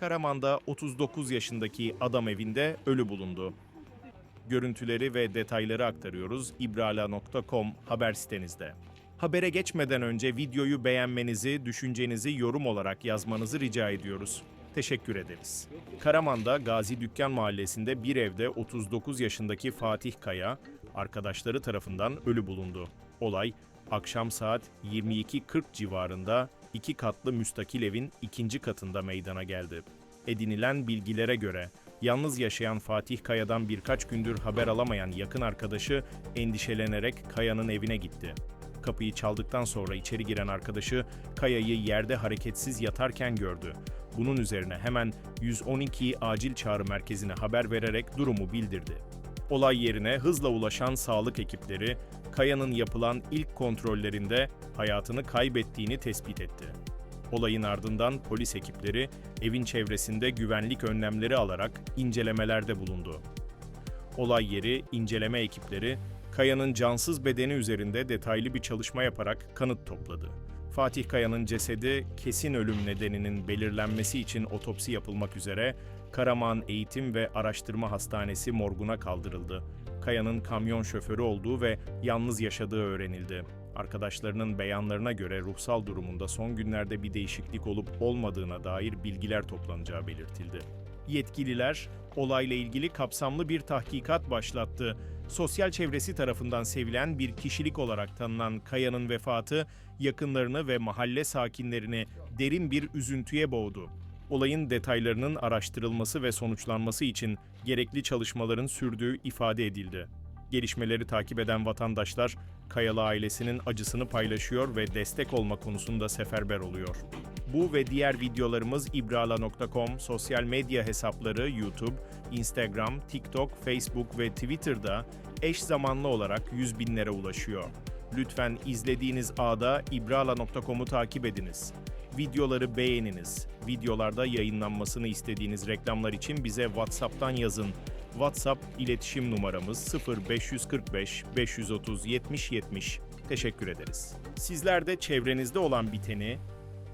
Karaman'da 39 yaşındaki adam evinde ölü bulundu. Görüntüleri ve detayları aktarıyoruz ibrala.com haber sitenizde. Habere geçmeden önce videoyu beğenmenizi, düşüncenizi yorum olarak yazmanızı rica ediyoruz. Teşekkür ederiz. Karaman'da Gazi Dükkan Mahallesi'nde bir evde 39 yaşındaki Fatih Kaya, arkadaşları tarafından ölü bulundu. Olay, akşam saat 22.40 civarında iki katlı müstakil evin ikinci katında meydana geldi. Edinilen bilgilere göre yalnız yaşayan Fatih Kaya'dan birkaç gündür haber alamayan yakın arkadaşı endişelenerek Kaya'nın evine gitti. Kapıyı çaldıktan sonra içeri giren arkadaşı Kaya'yı yerde hareketsiz yatarken gördü. Bunun üzerine hemen 112 acil çağrı merkezine haber vererek durumu bildirdi. Olay yerine hızla ulaşan sağlık ekipleri Kaya'nın yapılan ilk kontrollerinde hayatını kaybettiğini tespit etti. Olayın ardından polis ekipleri evin çevresinde güvenlik önlemleri alarak incelemelerde bulundu. Olay yeri inceleme ekipleri Kaya'nın cansız bedeni üzerinde detaylı bir çalışma yaparak kanıt topladı. Fatih Kaya'nın cesedi kesin ölüm nedeninin belirlenmesi için otopsi yapılmak üzere Karaman Eğitim ve Araştırma Hastanesi morguna kaldırıldı. Kaya'nın kamyon şoförü olduğu ve yalnız yaşadığı öğrenildi. Arkadaşlarının beyanlarına göre ruhsal durumunda son günlerde bir değişiklik olup olmadığına dair bilgiler toplanacağı belirtildi. Yetkililer olayla ilgili kapsamlı bir tahkikat başlattı. Sosyal çevresi tarafından sevilen bir kişilik olarak tanınan Kaya'nın vefatı yakınlarını ve mahalle sakinlerini derin bir üzüntüye boğdu. Olayın detaylarının araştırılması ve sonuçlanması için gerekli çalışmaların sürdüğü ifade edildi. Gelişmeleri takip eden vatandaşlar Kayalı ailesinin acısını paylaşıyor ve destek olma konusunda seferber oluyor. Bu ve diğer videolarımız ibrala.com sosyal medya hesapları YouTube, Instagram, TikTok, Facebook ve Twitter'da eş zamanlı olarak yüz binlere ulaşıyor. Lütfen izlediğiniz ağda ibrala.com'u takip ediniz. Videoları beğeniniz. Videolarda yayınlanmasını istediğiniz reklamlar için bize WhatsApp'tan yazın. WhatsApp iletişim numaramız 0545 530 70 70. Teşekkür ederiz. Sizler de çevrenizde olan biteni